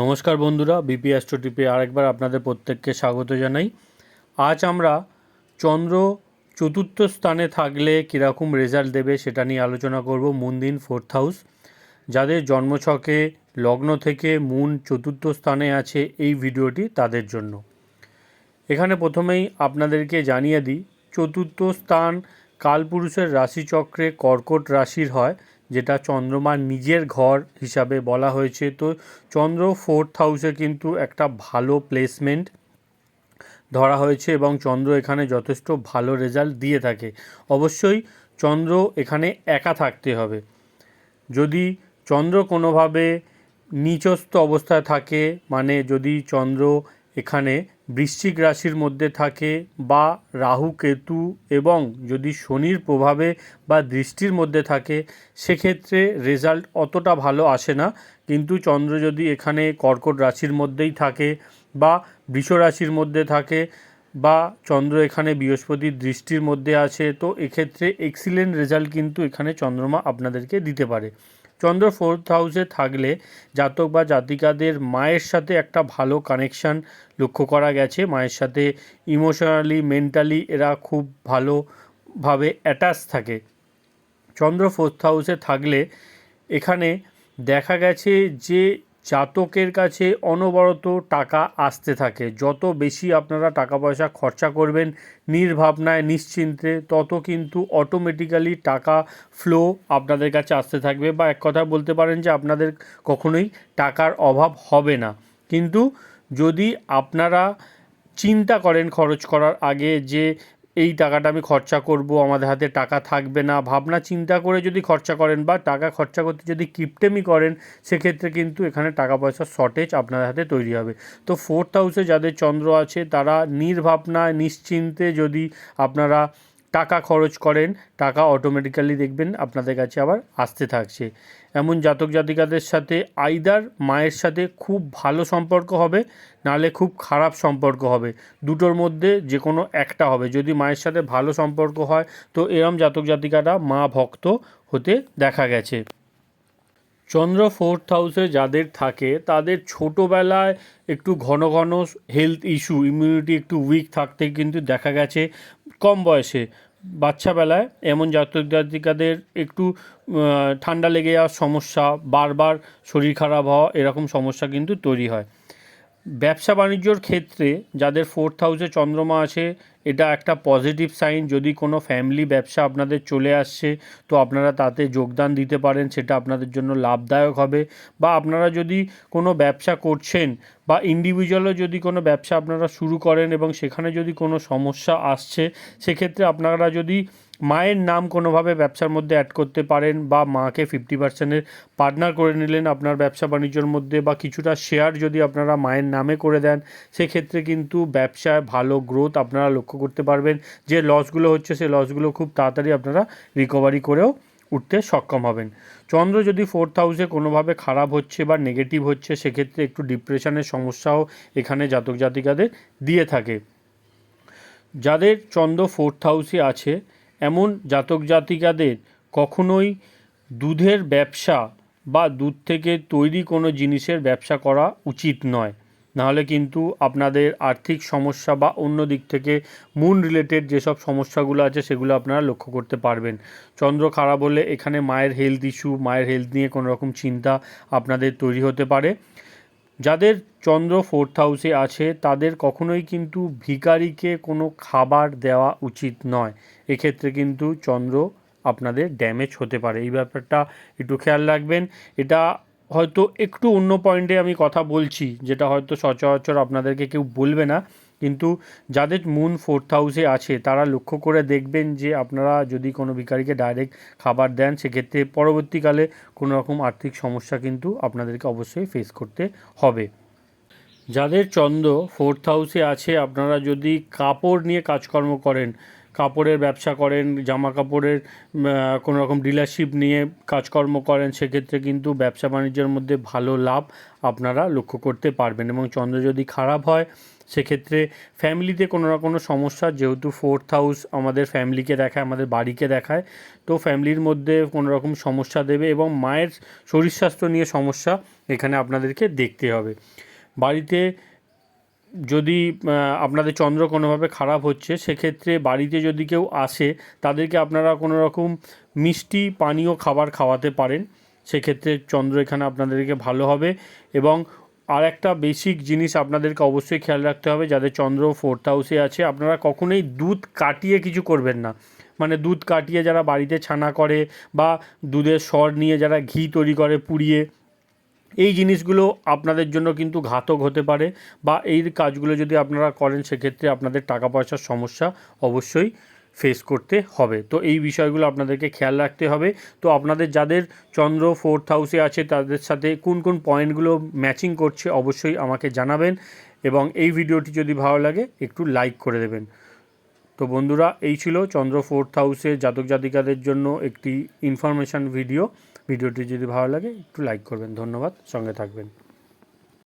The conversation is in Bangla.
নমস্কার বন্ধুরা বিপি অ্যাস্ট্রো টিপে আরেকবার আপনাদের প্রত্যেককে স্বাগত জানাই। আজ আমরা চন্দ্র চতুর্থ স্থানে থাকলে কীরকম রেজাল্ট দেবে সেটা নিয়ে আলোচনা করব মুন দিন ফোর্থ হাউস যাদের জন্মছকে লগ্ন থেকে মুন চতুর্থ স্থানে আছে এই ভিডিওটি তাদের জন্য। এখানে প্রথমেই আপনাদেরকে জানিয়ে দিই, চতুর্থ স্থান কালপুরুষের রাশিচক্রে কর্কট রাশির হয়। যেটা চন্দ্রমার নিজের ঘর হিসাবে বলা হয়েছে। তো চন্দ্র ফোর্থ হাউসে কিন্তু একটা ভালো প্লেসমেন্ট ধরা হয়েছে এবং চন্দ্র এখানে যথেষ্ট ভালো রেজাল্ট দিয়ে থাকে। অবশ্যই চন্দ্র এখানে একা থাকতে হবে। যদি চন্দ্র কোনোভাবে নিচস্থ অবস্থায় থাকে মানে যদি চন্দ্র এখানে বৃশ্চিক রাশির মধ্যে থাকে বা রাহু, কেতু এবং যদি শনির প্রভাবে বা দৃষ্টির মধ্যে থাকে, সেক্ষেত্রে রেজাল্ট অতটা ভালো আসে না। কিন্তু চন্দ্র যদি এখানে কর্কট রাশির মধ্যেই থাকে বা বৃষ রাশির মধ্যে থাকে বা চন্দ্র এখানে বৃহস্পতির দৃষ্টির মধ্যে আছে, তো এক্ষেত্রে এক্সিলেন্ট রেজাল্ট কিন্তু এখানে চন্দ্রমা আপনাদেরকে দিতে পারে। চন্দ্র ফোর্থ হাউসে থাকলে জাতক বা জাতিকাদের মায়ের সাথে একটা ভালো কানেকশান লক্ষ্য করা গেছে। মায়ের সাথে ইমোশনালি মেন্টালি এরা খুব ভালোভাবে অ্যাটাচ থাকে। চন্দ্র ফোর্থ হাউসে থাকলে এখানে দেখা গেছে যে জাতকের কাছে অনবরত টাকা আসতে থাকে। যত বেশি আপনারা টাকা পয়সা খরচা করবেন, নির্ভাবনায়, নিশ্চিন্তে, তত কিন্তু অটোমেটিক্যালি টাকা ফ্লো আপনাদের কাছে আসতে থাকবে বা এক কথা বলতে পারেন যে আপনাদের কখনোই টাকার অভাব হবে না। কিন্তু যদি আপনারা চিন্তা করেন খরচ করার আগে যে এই টাকাটা আমি খরচা করব, আমাদের হাতে টাকা থাকবে না। ভাবনা, চিন্তা করে যদি খরচা করেন বা টাকা খরচা করতে যদি কিপটেমি করেন, সেক্ষেত্রে কিন্তু এখানে টাকা পয়সার শর্টেজ আপনাদের হাতে তৈরি হবে। তো ফোর্থ হাউসে যাদের চন্দ্র আছে, তারা নির্ভাবনায়, নিশ্চিন্তে যদি আপনারা টাকা খরচ করেন, টাকা অটোমেটিক্যালি দেখবেন আপনাদের কাছে আবার আসতে থাকছে। এমন জাতক জাতিকাদের সাথে আইদার মায়ের সাথে খুব ভালো সম্পর্ক হবে নালে খুব খারাপ সম্পর্ক হবে। দুটোর মধ্যে যে কোনো একটা হবে। যদি মায়ের সাথে ভালো সম্পর্ক হয়, তো এরম জাতক জাতিকারা মা ভক্ত হতে দেখা গেছে। চন্দ্র ফোর্থ হাউসে যাদের থাকে, তাদের ছোটোবেলায় একটু ঘন ঘন হেলথ ইস্যু ইমিউনিটি একটু উইক থাকতে কিন্তু দেখা গেছে কম বয়সে। বাচ্চাবেলায় এমন জাতক জাতিকাদের একটু ঠান্ডা লেগে যাওয়ার সমস্যা, বারবার শরীর খারাপ হওয়া, এরকম সমস্যা কিন্তু তৈরি হয়। ব্যবসা বাণিজ্যর ক্ষেত্রে যাদের ফোর্থ হাউসে চন্দ্রমা আছে এটা একটা পজিটিভ সাইন যদি কোনো ফ্যামিলি ব্যবসা আপনাদের চলে আসছে, তো আপনারা তাতে যোগদান দিতে পারেন, সেটা আপনাদের জন্য লাভদায়ক হবে। বা আপনারা যদি কোনো ব্যবসা করছেন বা ইন্ডিভিজুয়ালও যদি কোনো ব্যবসা আপনারা শুরু করেন এবং সেখানে যদি কোনো সমস্যা আসছে, সেক্ষেত্রে আপনারা যদি মায়ের নাম কোনোভাবে ব্যবসার মধ্যে অ্যাড করতে পারেন বা মাকে ফিফটি পার্সেন্টের পার্টনার করে নিলেন আপনার ব্যবসা বাণিজ্যর মধ্যে বা কিছুটা শেয়ার যদি আপনারা মায়ের নামে করে দেন, সেক্ষেত্রে কিন্তু ব্যবসায় ভালো গ্রোথ আপনারা লক্ষ্য করতে পারবেন যে লসগুলো হচ্ছে সেই লসগুলো খুব তাড়াতাড়ি আপনারা রিকভারি করেও উঠতে সক্ষম হবেন। চন্দ্র যদি ফোর্থ হাউসে কোনোভাবে খারাপ হচ্ছে বা নেগেটিভ হচ্ছে, সেক্ষেত্রে একটু ডিপ্রেশনের সমস্যাও এখানে জাতক জাতিকাদের দিয়ে থাকে। যাদের চন্দ্র ফোর্থ হাউসে আছে, এমন জাতক জাতিকাদের কখনোই দুধের ব্যবসা বা দুধ থেকে তৈরি কোনো জিনিসের ব্যবসা করা উচিত নয়। নাহলে কিন্তু আপনাদের আর্থিক সমস্যা বা অন্য দিক থেকে মুন রিলেটেড যেসব সমস্যাগুলো আছে সেগুলো আপনারা লক্ষ্য করতে পারবেন। চন্দ্র খারাপ হলে এখানে মায়ের হেলথ ইস্যু মায়ের হেলথ নিয়ে কোনো রকম চিন্তা আপনাদের তৈরি হতে পারে। যাদের চন্দ্র ফোর্থ হাউসে আছে, তাদের কখনোই কিন্তু ভিকারিকে কোনো খাবার দেওয়া উচিত নয়। এক্ষেত্রে কিন্তু চন্দ্র আপনাদের ড্যামেজ হতে পারে। এই ব্যাপারটা একটু খেয়াল রাখবেন। এটা হয়তো একটু অন্য পয়েন্টে আমি কথা বলছি, যেটা হয়তো সচরাচর আপনাদেরকে কেউ বলবে না, কিন্তু যাদের মুন ফোর্থ হাউসে আছে, তারা লক্ষ্য করে দেখবেন যে আপনারা যদি কোনো ভিকারিকে ডাইরেক্ট খাবার দেন, সেক্ষেত্রে পরবর্তীকালে কোনো রকম আর্থিক সমস্যা কিন্তু আপনাদেরকে অবশ্যই ফেস করতে হবে। যাদের চন্দ্র ফোর্থ হাউসে আছে, আপনারা যদি কাপড় নিয়ে কাজকর্ম করেন কাপড়ের ব্যবসা করেন জামা কাপড়ের কোনো রকম ডিলারশিপ নিয়ে কাজকর্ম করেন, সেক্ষেত্রে কিন্তু ব্যবসা বাণিজ্যের মধ্যে ভালো লাভ আপনারা লক্ষ্য করতে পারবেন এবং চন্দ্র যদি খারাপ হয়, সেক্ষেত্রে ফ্যামিলিতে কোনো না কোনো সমস্যা, যেহেতু ফোর্থ হাউস আমাদের ফ্যামিলিকে দেখায়, আমাদের বাড়িকে দেখায়, তো ফ্যামিলির মধ্যে কোনো রকম সমস্যা দেবে এবং মায়ের শরীর স্বাস্থ্য নিয়ে সমস্যা এখানে আপনাদেরকে দেখতে হবে। বাড়িতে যদি আপনাদের চন্দ্র কোনোভাবে খারাপ হচ্ছে, সেক্ষেত্রে বাড়িতে যদি কেউ আসে, তাদেরকে আপনারা কোনো রকম মিষ্টি পানীয় খাবার খাওয়াতে পারেন। সেক্ষেত্রে চন্দ্র এখানে আপনাদেরকে ভালো হবে। এবং আর একটা বেসিক জিনিস আপনাদেরকে অবশ্যই খেয়াল রাখতে হবে, যাদের চন্দ্র ফোর্থ হাউসে আছে, আপনারা কখনোই দুধ কাটিয়ে কিছু করবেন না। মানে দুধ কাটিয়ে যারা বাড়িতে ছানা করে বা দুধের স্বর নিয়ে যারা ঘি তৈরি করে পুড়িয়ে এই জিনিসগুলো আপনাদের জন্য কিন্তু ঘাতক হতে পারে বা এই কাজগুলো যদি আপনারা করেন, সেক্ষেত্রে আপনাদের টাকা পয়সার সমস্যা অবশ্যই ফেস করতে হবে। তো এই বিষয়গুলো আপনাদেরকে খেয়াল রাখতে হবে। তো আপনাদের যাদের চন্দ্র ফোর্থ হাউসে আছে, তাদের সাথে কোন কোন পয়েন্টগুলো ম্যাচিং করছে, অবশ্যই আমাকে জানাবেন এবং এই ভিডিওটি যদি ভালো লাগে, একটু লাইক করে দেবেন। তো বন্ধুরা, এই ছিল চন্দ্র ফোর্থ হাউসে জাতক জাতিকাদের জন্য একটি ইনফরমেশান ভিডিও ভিডিওটি যদি ভালো লাগে একটু লাইক করবেন। ধন্যবাদ। সঙ্গে থাকবেন।